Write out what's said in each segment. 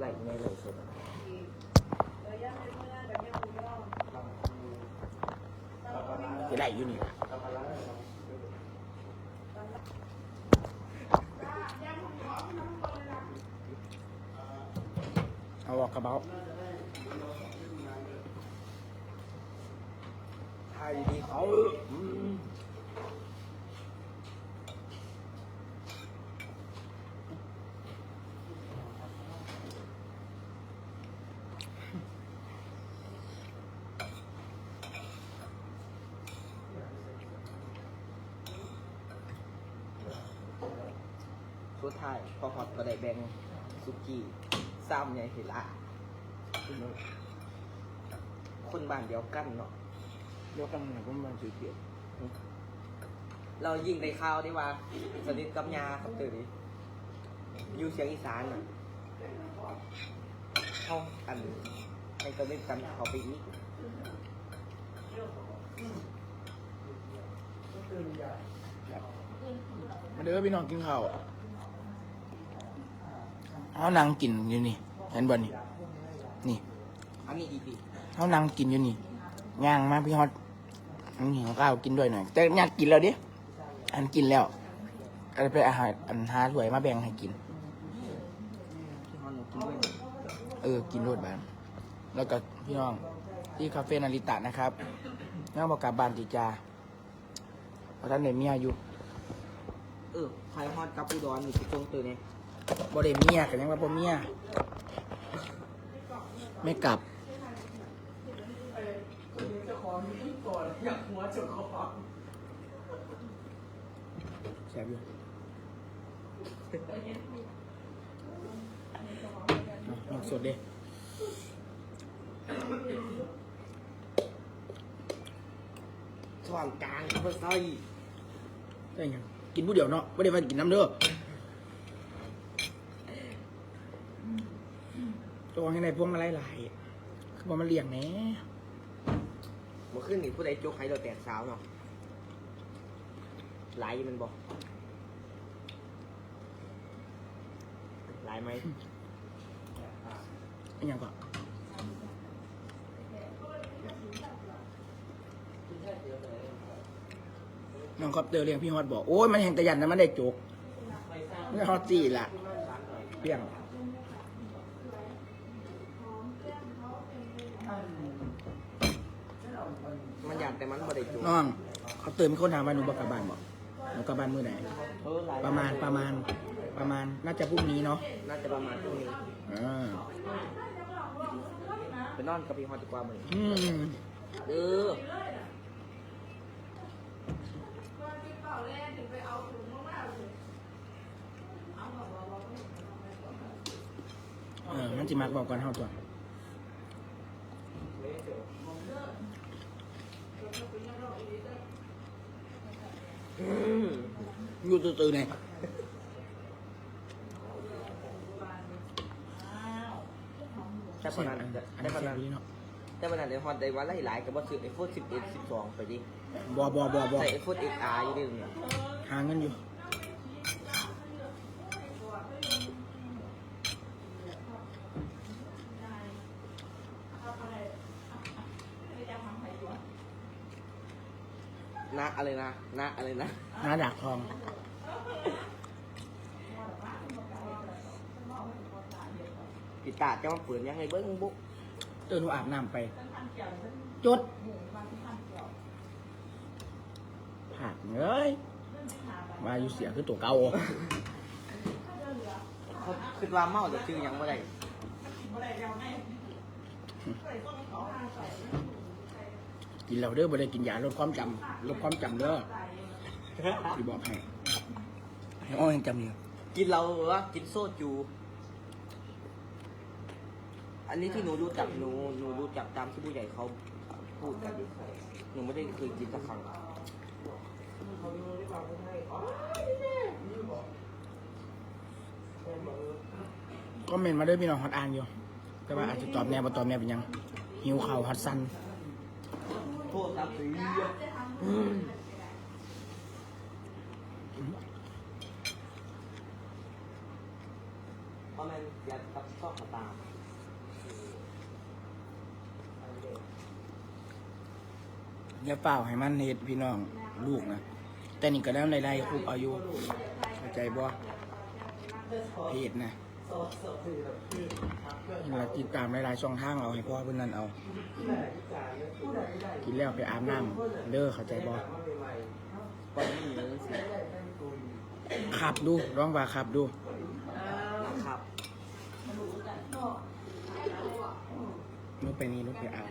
หลในไหลสดจะไหลอยู่นี่เอาออกกระเป๋าถ่ายดีเขาอืม สุดท้ายพอฮอต ก็ได้แบ่งสุกี้ซ้ำใหญ่เห็นละคนบ้านเดียวกันเนาะเดี๋ยวกันหน่อยผมมาสื่อเปลี่ยนเรายิงในข่าวดีว่าสนิทกับยาครับตื่นดิอยู่เสียงอีสานน่ะเข้ากันให้สนิทกันเขาไปอีกมาเด้อพี่น้องกินข้าว เอานางกินอยู่นี่ เห็นบ่นี่ นี่อันนี้ดีดีเอานางกินอยู่นี่ย่างมาพี่ฮอตอันนี้ข้าวกินด้วยหน่อย แต่อยากกินแล้วดิ อันกินแล้วก็เลยไปอาหารอันหาถ้วยมาแบ่งให้กินที่ฮอนกินด้วยเออ กินรวดบ้าน แล้วก็พี่น้องที่คาเฟ่นาริตะนะครับน้าบอกกลับบ้านติจาเพราะท่านในเมียอยู่ เออใครฮอตกับอุดรนี่คือจงตื่นเนี่ย บ่ได้เมียกันยังว่าบ่เมียไม่กลับแซ่บอยู่เอานกสดเด้สว่างกลางครับใส่ได้ยังกินผู้เดียวเนาะไม่ได้ว่ากินน้ำเด้อ ตัวให้ในพวงมาลัยหลายคือว่ามันเลี้ยงแหน่เมื่อคืนนี่ผู้ใดโจกให้เราแตกสาวเนาะไหลมันบอกไหลไหมอันยังก็น้องคอปเตอร์เลี้ยงพี่ฮอตบอกโอ้ยมันแห่งตะยันนะมันได้จุกไม่ฮอตจีละเปี้ยง นบ่ได้จุกน้อง เขาเติมมีคนถามว่าหนูบอกกลับบ้านบอกหนูกลับบ้านมื้อไหนเออไหลประมาณประมาณประมาณน่าจะพรุ่งนี้เนาะน่าจะประมาณพรุ่งนี้อ่าไปนอนกับพี่ฮอตดีกว่ามืออืมเออเออมันจะมักบอกก่อนเท่าตัว อืมอยู่ตื่นๆเนี่ยแต่พเสียงนันอันแต่อันพเสียนังนดีเนาะแต่พนันเดี๋ยวฮอตได้วันละหลายกับว่าซื้อไอโฟนสิบเอ็ดสิบสองไปดิบอบอบอบอใส่ไอโฟนเอ็กอาร์อยู่ดิเนี่ยหาเงินอยู่ อะไรนะนะอะไรนะหน้าดักทองปิดตาจะมาเปิดยังไงเบิ้งบุ๊กเตือนหนูอาบน้ำไป จดผักเอ้ยมาอยู่เสียคือตัวเก่าเขาคิดว่าเมาแต่ชื่อยังไม่ได้ กินแล้วเด้อบ่ได้กินยาลดความจำลดความจำเด้อที่บอกให้ให้อ้อยังจำอยู่กินเราวะกินโซจู อันนี้ที่หนูรู้จักหนูหนูรู้จักตามที่ผู้ใหญ่เขาพูดกันดิหนูไม่ได้เคยกินสักครั้งก็เมนมาเด้อพี่น้องฮอตอ่านอยู่ แต่ว่าอาจจะตอบแนวบ่ตอบแนวเป็นหยัง หิวข่าวฮอตซัน โทษครับสีเพราะมันอยากกับชอบมาตามอย่าเปล่าให้มันเฮ็ดพี่น้องลูกนะ แต่นี่ก็ได้ในไล่คุบอายุเข้าใจบ่เพจนะ เราติดตามหลายๆช่องทางเอาให้พ่อเพื่อนนั้นเอา กินแล้วไปอาบน้ำเด้อเข้าใจบ่วันนี้มีเรื่องสิขับดูร้องว่าขับดูครับนุกไปนี่นุกไปอาบ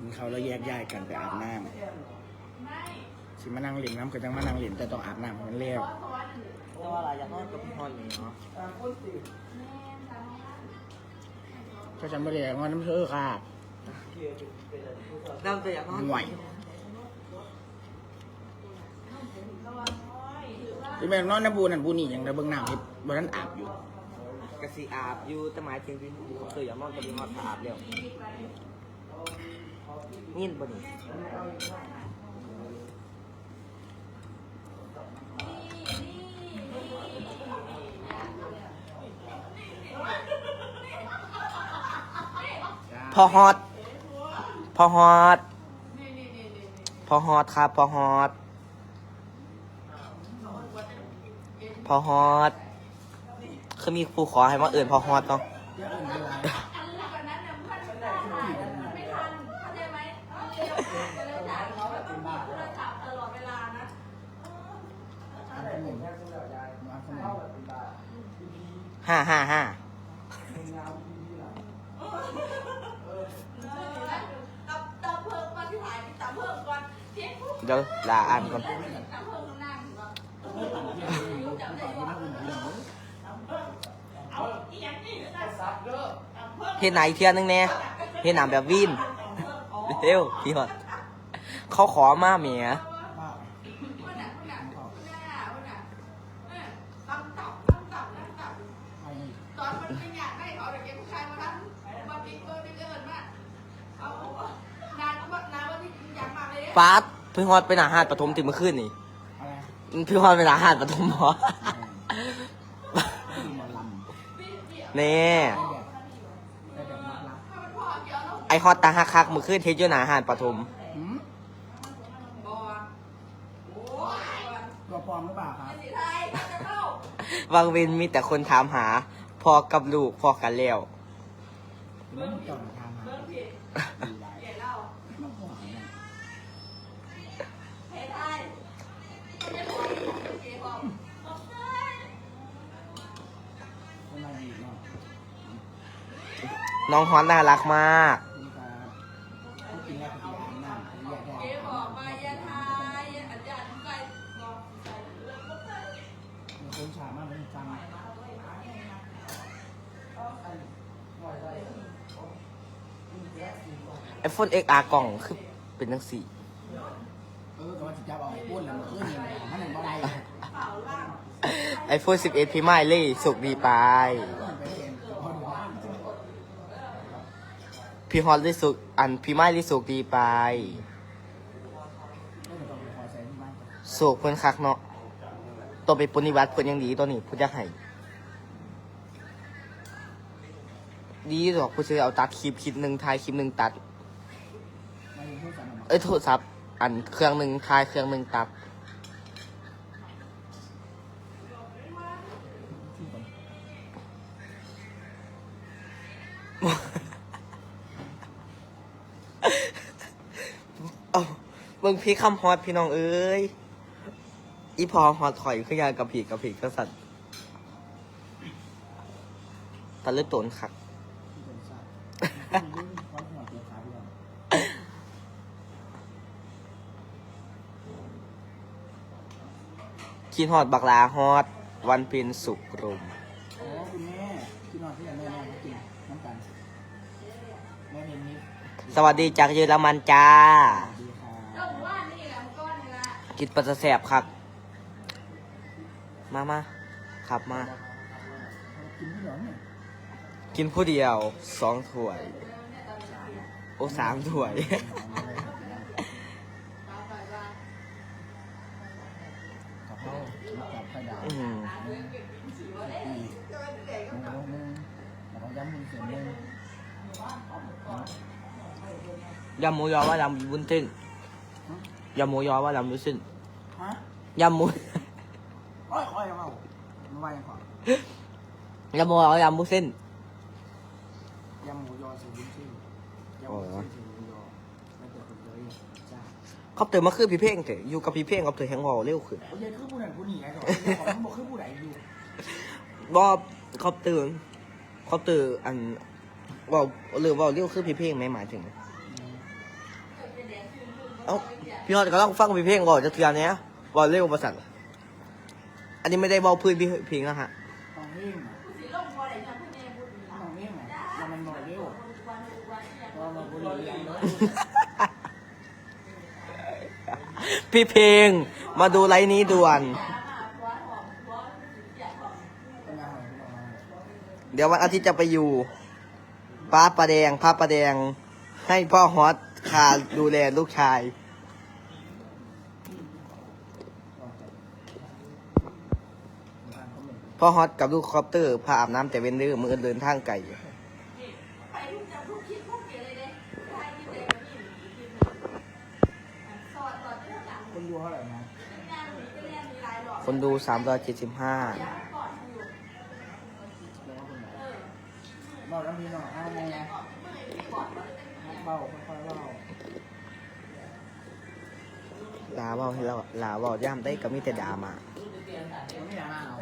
มันเขาแล้วแยกย้ายกันไปอาบน้ำสิมานั่งเล่นน้ำก็จังมานั่งเล่นแต่ต้องอาบน้ำให้มันแล้ว แต่ว่าอะไรอยากนอนกับพี่พรเลยเนาะถ้าฉันไม่ได้อยากนอนน้ำเธอค่ะนั่งแต่อยากนอนห่วยที่แม่นอนน้ำบูนั่นบูนี่ยังได้เบิ่งน้ำเฮ็ดบ่นั้นอาบอยู่กะสีอาบอยู่แต่หมายถึงพี่เคยอยากนอนกับพี่พรอาบแล้วนี่บ่นี่ อฮอตพอฮอตพอฮอตครับพอฮอตพอฮอตคือมีครูขอให้มาเอื่นพอฮอตเนาะห้าห้าห้า ตับตับเพิ่มก่อนที่หายตับเพิ่มก่อนเทียบปุ๊บ เดี๋ยวลาอ่านก่อนเพิ่มข้างหนาถึงว่าจำได้ว่าเอาอีหยังนี่ได้สับเด้อตับเพิ่มเฮ็ดไหนเทียนึงแน่เฮ็ดหนาแบบวินเร็วพี่ฮอดเขาขอมาเมียคนน่ะคนน่ะคนน่ะคนน่ะเออตับตับตับตับตับตอนมันไม่อยากได้เขาเด็กผู้ชายมาทั้งมาปิ๊กเกอร์ปิ๊กเกอร์มาเอานานว่านานว่าที่อยากมาเลยฟาด พี่ฮอดเป็นอาหารปฐมติเมื่อคืนนี่อะไรพี่ฮอดเป็นอาหารปฐมเหรอหมอลแน่ำได้แบบได้แบบนักรักไอฮอตตาฮักคักเมื่อคืนเทสอยู่หนาอาหารปฐมหืมบอโอ้ยตัวปลอมหรือเปล่าครับสีไทยจะเข้าวังเวนมีแต่คนถามหา พอกับลูกพอกันแล้วหรือว่ามึงเจ้าหน้าทางหาเบิ่งผิดดีไรเกลียดเล่า นฉามามันฟังไอโฟน XR กล่องคือเป็นจังสี่เออก็ว่าจะจับเอาไอ้ปุ้นแล้วมันเอื้อนยังไงมันยังบ่ได้ไอโฟน11พี่ไม้เล่สุกดีไป ไปเองพอดูว่า พี่ฮอตลิสุกอันพี่ไม้ลิสุกดีไปสุกเพิ่นคักเนาะตัวไปปฏิบัตเพิ่นยังดีตัวนี้เพิ่นอยากให้ดีดอกผู้ซื้อเอาตัดคลิปคลิปหนึ่งถ่ายคลิปหนึ่งตัด เอ้ยโทรศัพท์อันเครื่องหนึ่งถ่ายเครื่องหนึ่งตัด ที่ผม เอาเบิ่งพี่คำฮอตพี่น้องเอ้ย อีพอฮอตถอยขึ้นยางกับผีกับผีก็สั่นตะลึกตนคักที่เป็นชาติมีรุ่นความหัวเกี่ยวขาด้วยคิดฮอตบักลาฮอตวันเป็นสุกรมอ๋อคุณแม่ที่นอนที่ไหนแม่แม่มากินน้ำกันแม่เห็นนี้สวัสดีจากเยอรมันจ้าสวัสดีค่ะเจ้า กินปลาแสบครับ มามาขับมา กินผู้เดียวสองถ้วย โอ้สามถ้วยยำหมูยอว่ายำบุญนเส้น ยำหมูยอว่าลำวุ้นเส้นฮะยำหมู โอ้ยโอ้ยเอาไม่ไหวยังก่อนยำหมูยอว่าลำวุ้นเส้น ยำหมูยอใส่วุ้นเส้นยำหมูเส้นใส่หมูยอไม่เปิดคนเลยจ้าเขาเติมมาคือพี่เพ่งเถอะอยู่กับพี่เพ่งเขาเติมแฮงวอลเร็วขึ้นโอ้ยคือผู้นั้นผู้นี้ไงก่อนของมันบอกคือผู้ใดอยู่บอเขาเติมเขาเติมอันว่าหรือว่าเร็วคือพี่เพ่งไหมหมายถึง เอ้า พี่ฮอดก็ต้องฟังพี่เพ่งบอกจะเทือนเนี้ยบอกเร็วประสันอันนี้ไม่ได้เบอกพื้นพี่เพ่งนะฮะต้องเองพอไหนจะพูดเองพูดต้องเร่งอะแล้วมันบอกเร็วเพราะมันบุหรี่อย่างเพี่เพลงมาดูไลน์นี้ด่วนเป็นยังไงเป็นยังไงเดี๋ยววันอาทิตย์จะไปอยู่ป้าประแดงพระประแดง ให้พ่อฮอตคาดูแลลูกชาย พ่อฮอตกับลูกคอปเตอร์พาอาบน้ำแต่เว้นเดือมือเดินทางไกลไปทุกจับทุกคิดทุกเกเลยเลยใครที่เด็กนี่สอนสอนที่หลังคนดูเท่าไหร่นะงานนี้ก็เรียนมีหลายหลอดคนดู375ก่อนอยู่แล้วว่าคนไหนบอกแล้วมีหน่อยอ้าวไงเบาค่อยๆเบาลาเว่าให้เราลาเว่าย่ามได้ก็มีแต่ดรามาไม่อยากอ่า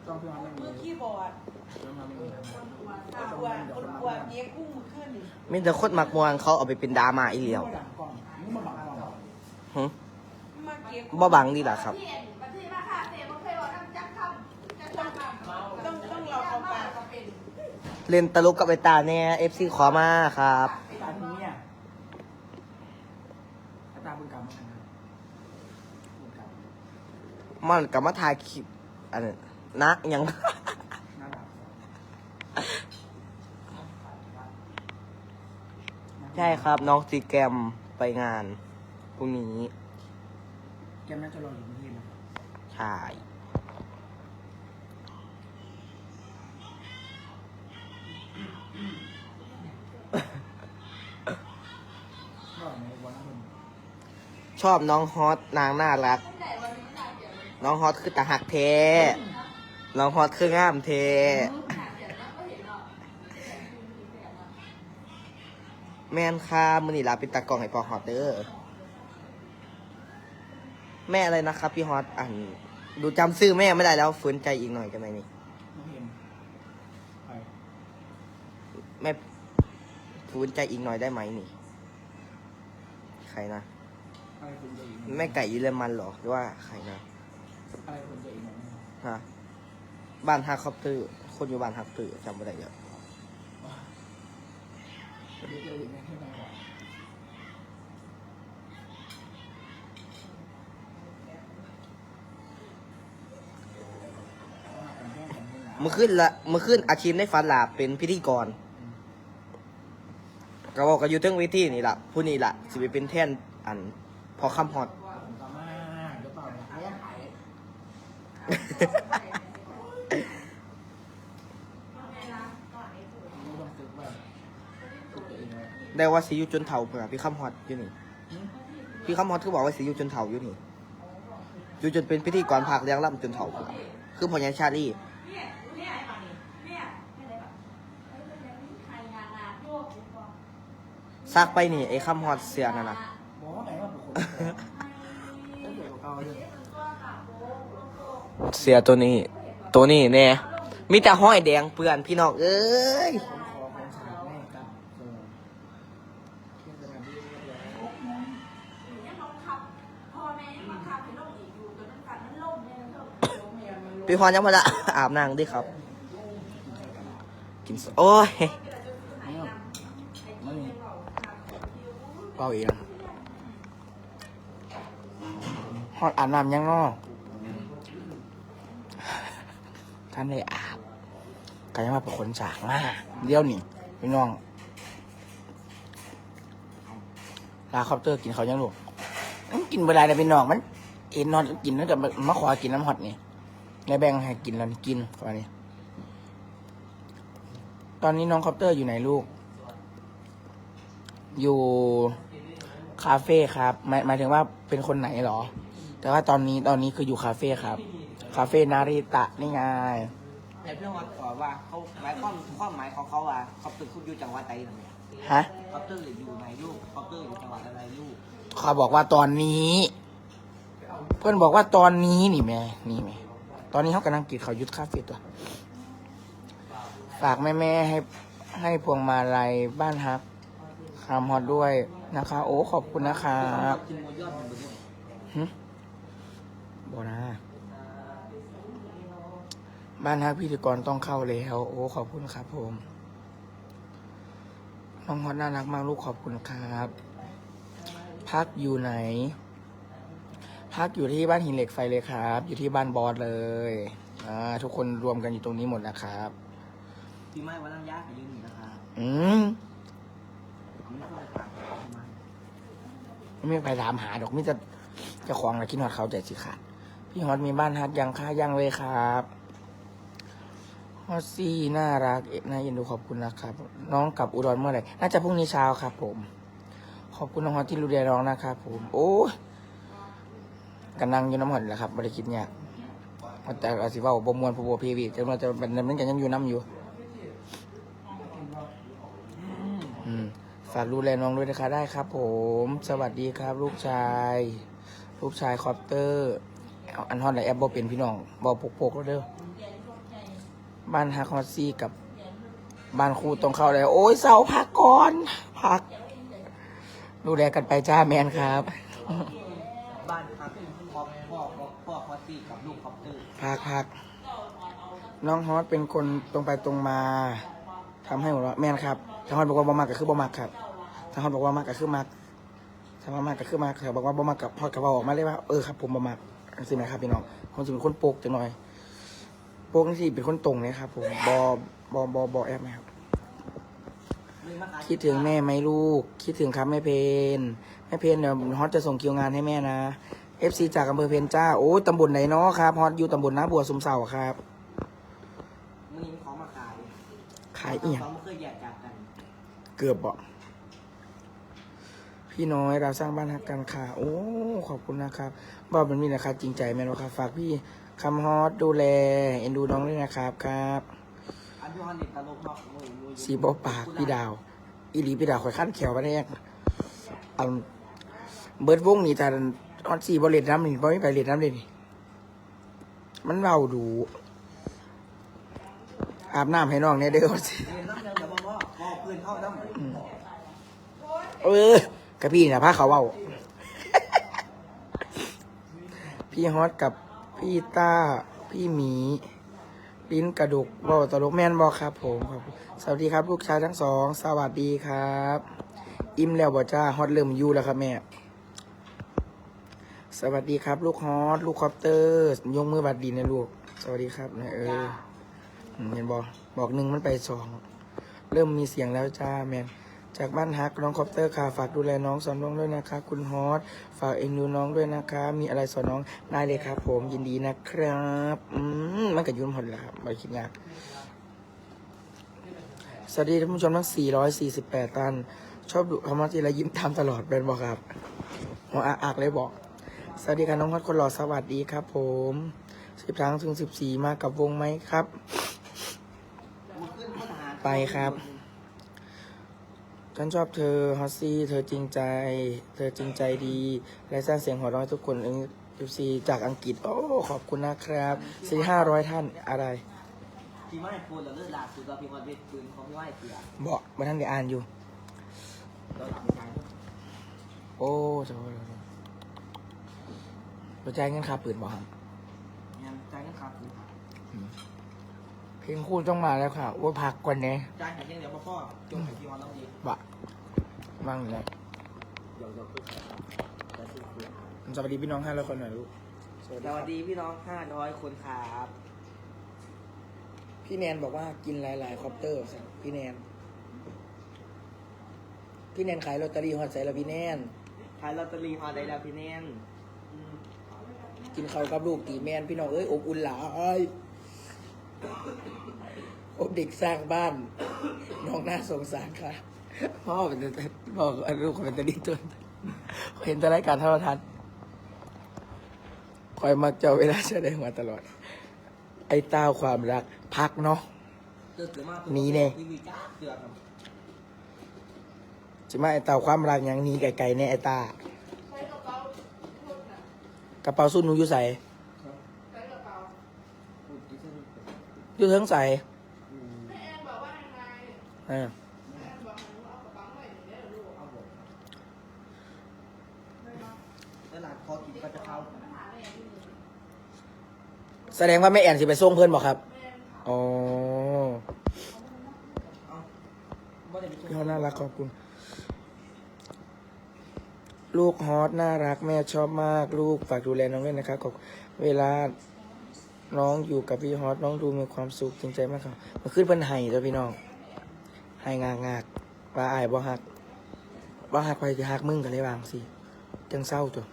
นต้องเพื่อนไม่มีมือคีย์บอร์ดต้องทำไม่มีคนกวนคนกวเมียกุ้งมือขึ้นมีแต่คนมักมวนเขาเอาไปเป็นดราม่าอีเหลียวดังกล้องนี่มาบังกล้องหึมาเก็บบ่บังดีล่ะครับเราคาเต็มเคยบอกนั่งจักคำจักคำต้องต้องเราเอาปากก็เป็นเล่นตลกกับไอตาเนี่ยเอฟซีขอมาครับตาทีนี้อะตาบุญกรรมมาบุญกรรมมันกับมาถ่ายคลิปอันนั้ นนะยังหน้าดับใช่ครับ น้องซีแกรมไปงานพรุ่งนี้แกน่าจะรออยู่ที่นี่นะใช่รอในวันนั้นชอบน้องฮอตนางน่ารัก น้องฮอตคือตาหักเท น้องฮอตคืองามเทแม่นค่ะมือนี่ลาเป็นตากล้องให้พอฮอตเด้อแม่อะไรนะครับพี่ฮอตอันดูจำชื่อแม่ไม่ได้แล้วฝืนใจอีกหน่อยจะไหมนี่น้องเห็นไปแม่ฝืนใจอีกหน่อยได้ไหมนี่ ใครนะอะไรคุณจะอีกแม่ไก่เยอรมันเหรอหรือว่าใครนะอะไรคุณจะอีกไหมฮะ บ้านฮักคอปเตอร์คนอยู่บ้านฮักเตอร์จำไม่ได้เยอะเดี๋ยวจะอีกไหมที่ไหนก่อนเมื่อขึ้นละเมื่อขึ้นอาชีพในฝันลาเป็นพิธีกรก็บอกกับอยู่เทิงเวทีนี่ละผู้นี้ละสิไปเป็นแท่นอัน พอคำฮอต ผมก็มาเดี๋ยวเปล่าเนี่ยเลี้ยงไข่ไม่ต้องซื้อแบบซื้อตัวเองเลย ได้ว่าสิอยู่จนเฒ่าเผื่อพี่คำฮอตอยู่นี่ พี่คำฮอตคือบอกว่าสิอยู่จนเฒ่าอยู่นี่อยู่จนเป็นพิธีกรภาคเลี้ยงล่ำจนเฒ่าเผื่อคือพอยังชาลีซักไปนี่ไอ้คำฮอตเสียนั่นนะเป็นคนถ้าเกิดเอาเลยเสียตัวนี้ ตัวนี้แน่มีแต่ห้อยแดงเปื่อนพี่น้องเอ้ย ผมขอของสารแม่กับเออเที่ยงสถานที่เรียบร้อย ยังบังคับพ่อแม่ยังบังคับให้ลูกอีกอยู่จนมันกัดมันล่มเนี่ยมันเถอะ พี่พรยังมาละอาบน้ำดิครับ กินสโอ้ยเปล่าเองฮอดอาบน้ำยังนาะท่านเลยอาบก็ยังมาเป็นคนสากมาเดี๋ยวนี่พี่น้องลาคอปเตอร์กินเขายังลูกมันกินเวลาเลยพี่น้องมันเอ็นนอนกินแล้วแต่มาขอกินน้ำฮอตนี่ ในแบ่งให้กินแล้วนี่กินก่อนนี้ ตอนนี้น้องคอปเตอร์อยู่ไหนลูก อยู่คาเฟ่ครับหมายหมายถึงว่าเป็นคนไหนเหรอ แต่ว่าตอนนี้ตอนนี้คืออยู่คาเฟ่ครับ คาเฟ่นาริตะนี่ไงแต่พี่ฮอตบอกว่าเขาหมายความความหมายของเขาว่าเขาตึกคุณอยู่จังหวัดใดนะเนี่ยฮะเขาตึกอยู่ไหนลูกเขาตึกอยู่จังหวัดอะไรลูกเขาบอกว่าตอนนี้ เพื่อนบอกว่าตอนนี้นี่แม่นี่แม่ ตอนนี้เขากำลังกินเขายุทธคาเฟ่ตัวฝากแม่แม่ให้ให้พวงมาลัยบ้านฮักคำฮอตด้วยนะคะ โอ้ขอบคุณนะครับกินหนเป็นหึบอนะบ้านฮักพิธีกรต้องเข้าแล้ว โอ้ขอบคุณครับผมน้องฮอตน่ารักมากลูกขอบคุณครับ พักอยู่ไหน พักอยู่ที่บ้านหินเหล็กไฟเลยครับ อยู่ที่บ้านบอสเลยอ่าทุกคนรวมกันอยู่ตรงนี้หมดนะครับ พี่ไม้วันนั้นยากกับยืนอยู่นะคะอืมผมไม่ค่อยฟังพี่ไม้ไม่มีใครถามหาดอกมิจะเจะของอะไรคิดฮอดเขาใจสิขาดพี่ฮอตมีบ้านฮักยังค่ายังเลยครับฮอตซี่น่ารักเอ็น่าเอ็นดูขอบคุณนะครับ น้องกลับอุดรเมื่อไหร่น่าจะพรุ่งนี้เช้าครับ ผม ขอบคุณน้องฮอตที่รู้แลน้องนะครับผม โอ้ย กันนั่งอยู่น้ำหอนแหละครับบริคิดเนี่ยแต่อาสิเว่าบ่มวนผู้บ่พีวีแต่เราจะเป็นมันกันยังอยู่น้ำอยู่ฝากดูแลน้องด้วยนะคะได้ครับ ผม สวัสดีครับ ลูกชาย ลูกชายคอปเตอร์อันฮอนไลแอปบอเป็นพี่น้องบอปกๆแล้วเด้อบ้านฮักฮอซี่กับบ้านครูตรงเข้าเลยโอ้ยเสาพักก่อนพัก ดูแลกันไปจ้าแมนครับานพักพ่อพ่อพ่อ พ่อคอตตี้กับลูกคอปเตอร์พักพักน้องฮอตเป็นคนตรงไปตรงมาทำให้หัวเราะแม่นครับถ้าฮอตบอกว่าบ่มักก็คือบ่มักครับถ้าฮอตบอกว่ามักก็คือมักถ้าบ่มักก็คือมักถ้าบอกว่าบ่มักกับฮอตก็บอกออกมาเลยว่าเออครับผมบ่มักสิไหมครับพี่น้องผมจะเป็นคนโปกจังหน่อยโปกนี่สิเป็นคนตรงเลยครับผมบอบอบอบอแอบไหมครับคิดถึงแม่ไหมลูก คิดถึงครับแม่เพนแม่เพนเดี๋ยวฮอตจะส่งคิวงานให้แม่นะ FC จากอำเภอเพนจ้า โอ้ยตำบลไหนเนาะครับฮอตอยู่ตำบลนาบัวสุมเสาครับมึงมีของมาขายขายอีหยังเราไม่เคยแยกจากกันเกือบบอกพี่น้อยเราสร้างบ้านฮักกันค่ะ โอ้ ขอบคุณนะครับบ้านมันมีราคาจริงใจแม่นบ่ครับฝากพี่คำฮอตดูแลเอ็นดูน้องด้วยนะครับครับอันที่ฮอนเน็ตตลกเนาะมือมือสีบอปากพี่ดาว อีหลีพี่ดาวข่อยขั้นแขวมาแรกอันเบิร์ดวงนี่แต่ ออนสีบอลเลดน้ำนี่บอไม่ไปเลดน้ำเลยนี่ มันเบาดู อาบน้ำให้น้องเนี่ยเด้อออนสีเรียนน้ำเดียวเดี๋ยวบอกว่าบอกปืนเข้าน้ำเออกระพี่นะพาเขาเบาพี่ฮอตกับพี่ต้า พี่หมีลิ้นกระดุกเบาตลกแม่นบอครับผมครับสวัสดีครับ ลูกชายทั้งสอง สวัสดีครับ อิ่มแล้วบอจ้าฮอตเริ่มอยูแล้วครับแม่ สวัสดีครับ ลูกฮอตลูกคอปเตอร์ยกมือบัดดีนะลูก สวัสดีครับนะเอออืมเห็นบอบอกหนึ่งมันไปสองเริ่มมีเสียงแล้วจ้าแมนจากบ้านฮักน้องคอปเตอร์ค่ะฝากดูแลน้องสอนน้องด้วยนะคะ คุณฮอตฝากเอ็นดูน้องด้วยนะคะ มีอะไรสอนน้องได้เลยครับ ผมยินดีนะครับอืมมันก็ยุ่นหมดแล้วครับไม่คิดยากสวัสดีท่านผู้ชมทั้ง 448 ตัน ชอบดูคำว่าทีไรยิ้มตามตลอดเป็นบอกครับหัวอักๆเลยบอก สวัสดีค่ะน้องฮอตคนหล่อสวัสดีครับ ผมสิบครั้งถึงสิบสี่มากับวงไหมครับ ไปครับ ฉันชอบเธอฮอสซี่เธอจริงใจ เธอจริงใจดี และสร้างเสียงหัวเราะให้ทุกคนเอฟซีจากอังกฤษ โอ้ขอบคุณนะครับสี่ห้าร้อยท่านอะไรพี่ไม้พูดแล้วเลิกลาสุดเราพี่ฮอนเวทปืนของพี่ไม้เสียบอกมาท่านได้อ่านอยู่ โอ้โห หัวใจายเงินค่าปืนบอกครับยังใจกันครับเพลงคู่ต้องมาแล้วค่ะว่าพักก่อนเนี่ยใจหายยังเดี๋ยวมาพ่อจงหายพี่ฮอนต้องดีบะว่างอยู่แล้วเดี๋ยวเดี๋ยวขึ้นจะซื้อเสียสวัสดีพี่น้องห้าร้อยคนหน่อยลูกสวัสดีพี่น้อง500คนครับพี่แนนบอกว่ากินหลายๆคอปเตอร์สิพี่แนน พี่แนนขายลอตเตอรี่ฮอดใส่แล้วพี่แนนขายลอตเตอรี่ฮอนได้แล้วพี่แนน กินข้าวกับลูกตีแมนพี่น้องเอ้ยอบอุ่นหลายอบเด็กสร้างบ้านน้องน่าสงสารค่ะพ่อเป็นแต่บอกลูกเป็นตะดีตัวเห็นแต่รายการโทรทัศน์คอยมักเจ้าเวลาแสดงมาตลอด ไอ้เต้าความรัก พักเนาะหนีแน่ใช่ไหมไอ้เต้าความรักอย่างหนี้ไกลๆเนี่ยไอ้ตา ใช้กระเป๋าทุนน่ะ ก ระเป๋าสุดหนูอยู่ใส่ใช้กระเป๋าอยู่เทิงใส่แม่แอนบอกว่ายังไงเออแม่แอนบอกให้หนูเอากระเป๋าไว้เดี๋ยวลูกเอาบอกไม่เนาะแล้วหลังคอกินก็จะเข้าปัญหาอะไรอย่างนี้แสดงว่าแม่แอนสิไปส่งเพื่อนบอกครับแม่นค่ะอ๋อบ่ได้ไปช่วยพี่ฮอตน่ารักขอบคุณ ลูกฮอตน่ารักแม่ชอบมาก ลูกฝากดูแลน้องด้วยนะครับขอบเวลาน้องอยู่กับพี่ฮอตน้องดูมีความสุขจริงใจมากครับมาขึ้นเพิ่นไห้จ้ะพี่น้องไห้งากงากๆว่าอายบ่ฮักบ่ฮักไปที่ฮักมึงกันเลยวางสิจังเศร้าตัว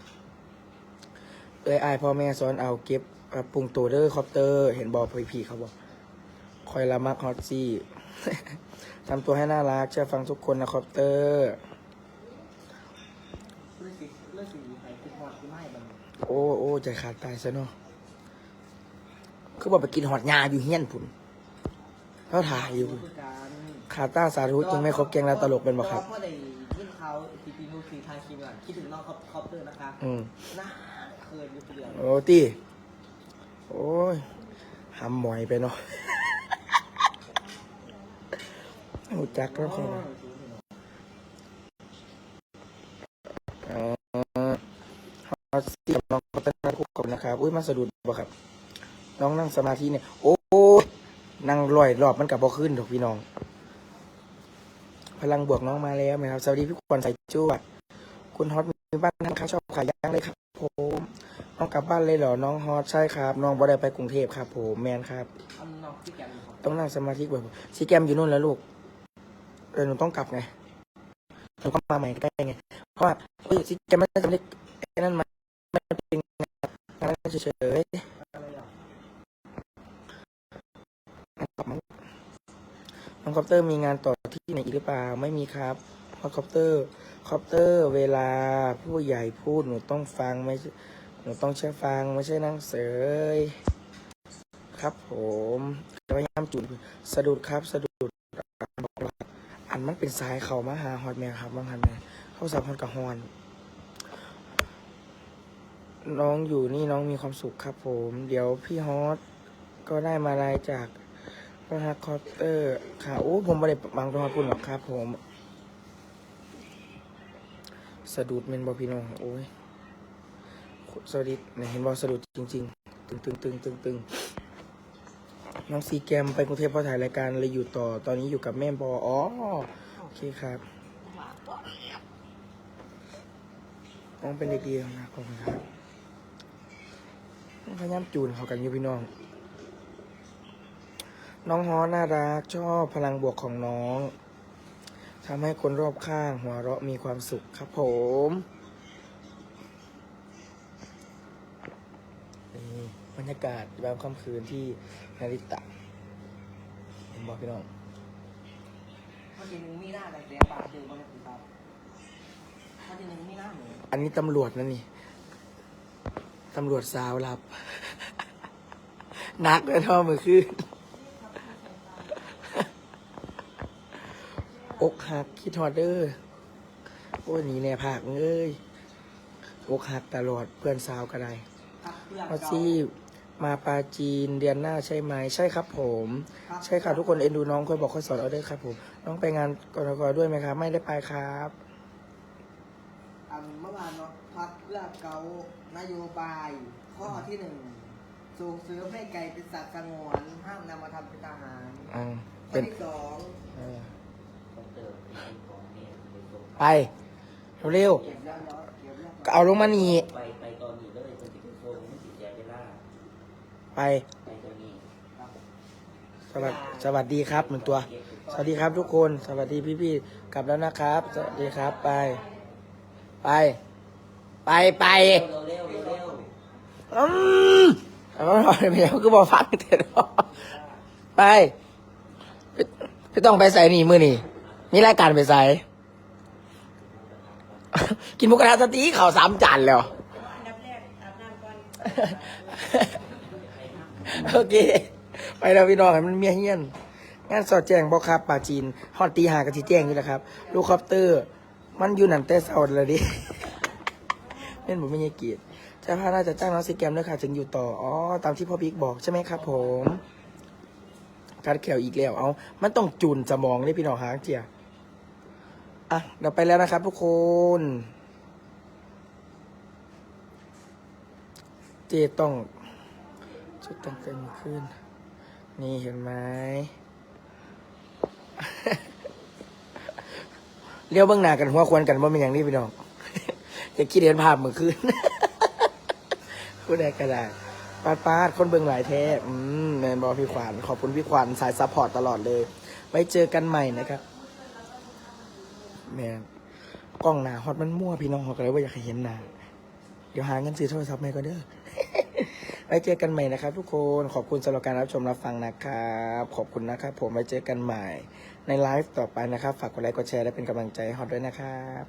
เอ้ยอายพ่อแม่สอนเอาเก็บปรับปรุงตัวเด้อคอปเตอร์ เห็นบอกพี่ๆเขาบอกคอยละมักฮอตซี่ทำตัวให้น่ารักเชื่อฟังทุกคนนะคอปเตอร์ เรื่องสิเรื่องสิใครคิดฮอดที่ไม่บัน โอ้โอ้ใจขาดตายซะเนาะคือบอกไปกินหอดยาอยู่เฮี้ยนผุนเขาถ่ายอยู่คือการขาต้าสาธุจึงไม่ครบแกงแล้วตลกเป็นบ่ครับก็ได้ยินเขาทีพีนูซีทางคิมอะคิดถึงน้องคอปเตอร์นะคะอืมน่าเคยอยู่เปลือกโอ้ตีโอ้ยหำหมอยไปเนาะหูจักแล้วคนอ๋ ฮอตซี่กับน้องก็ต้องคู่กับนะครับอุ้ยมาสะดุดบ่ครับ น้องนั่งสมาธิเนี่ย โอ้ยนั่งลอยรอบมันกับบ่ขึ้นถูกพี่น้อง พลังบวกน้องมาแล้วนะครับ สวัสดีพี่ควรใส่จวดคุณฮอตมีบ้านทางค้าชอบขายย่างเลยครับผมน้องกลับบ้านเลยเหรอ น้องฮอตใช่ครับ น้องบ่ได้ไปกรุงเทพครับผมแมนครับอันครับต้องนั่งสมาธิบ่อยๆซีแกมอยู่นู่นแล้วลูกเออหนูต้องกลับไงหนูก็มาใหม่ก็ได้ไง เพราะว่าเฮ้ยซีแกมไม่ได้จะได้ไอ้นั่นมา ม่ได้เป็นงานเฉยๆน้องคอปเตอร์มีงานต่อที่ไหนอีกหรือเปล่า ไม่มีครับเพราะคอปเตอร์ คอปเตอร์ เวลาผู้ใหญ่พูดหนูต้องฟังไม่ หนูต้องเชื่อฟังไม่ใช่นั่งเสยครับผมพยายามจุดสะดุดครับ สะดุดอันมันเป็นสายเขามาหาฮอดแม่ครับบางทันแม่เข้าสับฮอดกับฮอน น้องอยู่นี่น้องมีความสุขครับผม เดี๋ยวพี่ฮอตก็ได้มาลายจากพระฮักคอปเตอร์ค่ะโอ้ผมไม่ได้บางตัวพูดหรอกครับผม สะดุดเมนบอพี่น้องโอ้ยสวัสดีเนี่ยเห็นบอสะดุดจริง ๆ ตึงตึงตึงตึงตึงน้องซีแกมไปกรุงเทพเพราะถ่ายรายการเลยอยู่ต่อตอนนี้อยู่กับแม่บออ๋อโอเคครับน้องเป็นเด็กดีนะขอบคุณครับ พยายามจูนเขากันอยู่พี่น้อง น้องฮอน่ารัก ชอบพลังบวกของน้องทำให้คนรอบข้างหัวเราะมีความสุขครับผมนี่บรรยากาศยามค่ำคืนที่นาริตะเห็นบอกพี่น้องเมื่อกี้นึงมีหน้าแต่แดงปากเจอมาแล้วครับเมื่อกี้นึงมีหน้าหนูอันนี้ตำรวจนั่นนี่ ตำรวจสาวรับ นักเลยท่อมือขึ้นอกหักคิดฮอดเดอร์โอ้หนีแน่ภาคเอ้ยอกหักตลอดเพื่อนสาวก็ได้พอนมาซี่มาปาจีนเดือนหน้าใช่ไหมใช่ครับผม ใช่ค่ะทุกคนเอ็นดูน้องคอยบอกคอยสอนเอาด้วยครับผม น้องไปงานกรกด้วยไหมครับ ไม่ได้ไปครับ อันเมื่อวานเนาะพักเพื่อเกานโยบาย ข้อที่หนึ่งส่งเสริมให้ไก่เป็นสัตว์สงวนห้ามนำมาทำเป็นอาหารอ่าข้อเป็นที่สองเออไปเร็วเก็บแล้วเนาะเก็บแล้วๆก็เอาลงมานี่ไปไปตอนนี้เลยมันจะเป็นโซนมันสิเสียเวลาไปไปตอนนี้สวัสดีสวัสดีครับหนึ่งตัว สวัสดีครับทุกคน สวัสดีพี่ๆกลับแล้วนะครับ สวัสดีครับไป ไป ไปไปเร็วเร็วอืมเอาหน่อยเมียก็บอกฟังเถอะไปพี่ต้องไปใส่นี่มือนี่มีรายการไปใส่กินมุกกระทะสตีข่าวสามจานแล้วโอเค ไปแล้วพี่น้องมันเมียเฮี้ยน งานสอดแจ้งบอกครับป่าจีนฮอดตีหากะทิแจ้งนี่แหละครับ ลูกคอปเตอร์ มันอยู่หนั่นแต่เสาเลยดิเล่นผมไม่ยเกียรติเจ้าพาน่าจะจ้างน้องซีแกมด้วยค่ะ ถึงอยู่ต่อ อ๋อ ตามที่พ่อบิ๊กบอกใช่ไหมครับผมการแขวอีกแล้ว เอา มันต้องจูนสมองนี่พี่น้องหางเจียอะเดี๋ยวไปแล้วนะครับทุกคนเจต้องชุดแต่งเต็มขึ้น นี่เห็นไหม เลี้ยวเบื้องหน้ากันหัวควนกันว่าเป็นอย่างนี้พี่น้องจะคิดเห็นภาพเมื่อคืนพูดได้ก็ได้ปาดปาดคนเบื้องหลายแท้อืมแมนบอพี่ขวัญขอบคุณพี่ขวัญสายซัพพอร์ตตลอดเลย ไว้เจอกันใหม่นะครับแมนกล้องหนาฮอตมันมั่วพี่น้องเขาก็เลยว่าอยากเห็นหนาเดี๋ยวหาเงินซื้อโทรศัพท์ใหม่ก็เด้อไว้เจอกันใหม่นะครับ ทุกคนขอบคุณสำหรับการรับชมรับฟังนะครับ ขอบคุณนะครับ ผมไว้เจอกันใหม่ ในไลฟ์ต่อไปนะครับ ฝากกดไลค์กดแชร์และเป็นกำลังใจให้ฮอตด้วยนะครับ